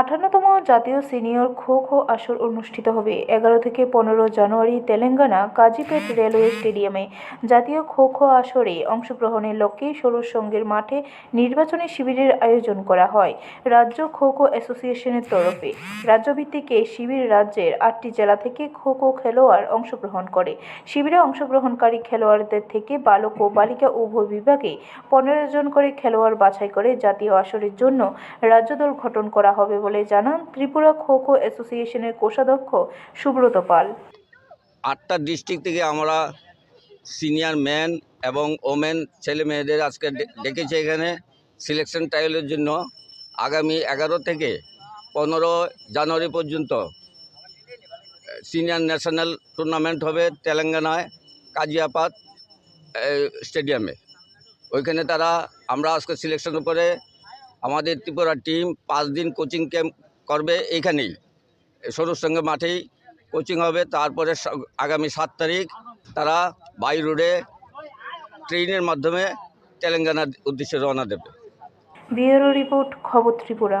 আঠান্নতম জাতীয় সিনিয়র খো খো আসর অনুষ্ঠিত হবে। এগারো থেকে পনেরো জানুয়ারি তেলেঙ্গানা কাজীপেট রেলওয়ে স্টেডিয়ামে জাতীয় খো খো আসরে অংশগ্রহণের লক্ষ্যে সরুর সঙ্গের মাঠে নির্বাচনী শিবিরের আয়োজন করা হয় রাজ্য খো খো অ্যাসোসিয়েশনের তরফে। রাজ্যভিত্তিক এই শিবির রাজ্যের আটটি জেলা থেকে খো খো খেলোয়াড় অংশগ্রহণ করে। শিবিরে অংশগ্রহণকারী খেলোয়াড়দের থেকে বালক ও বালিকা উভয় বিভাগে পনেরো জন করে খেলোয়াড় বাছাই করে জাতীয় আসরের জন্য রাজ্য দল গঠন করা হবে বলে জানান ত্রিপুরা খো খো অ্যাসোসিয়েশনের কোষাধ্যক্ষ সুব্রত পাল। আটটা ডিস্ট্রিক্ট থেকে আমরা সিনিয়র ম্যান এবং ওমেন ছেলে মেয়েদের আজকে ডেকেছি এখানে সিলেকশন ট্রায়ালের জন্য। আগামী এগারো থেকে পনেরো জানুয়ারি পর্যন্ত সিনিয়র ন্যাশনাল টুর্নামেন্ট হবে তেলেঙ্গানায়, কাজিয়াপাত স্টেডিয়ামে। ওইখানে তারা, আমরা আজকে সিলেকশন করে আমাদের ত্রিপুরা টিম পাঁচ দিন কোচিং ক্যাম্প করবে এইখানেই। সরুর সঙ্গে মাঠেই কোচিং হবে, তারপরে আগামী সাত তারিখ তারা বাই রোডে ট্রেনের মাধ্যমে তেলেঙ্গানার উদ্দেশ্যে রওনা দেবে। ব্যুরো রিপোর্ট, খবর ত্রিপুরা।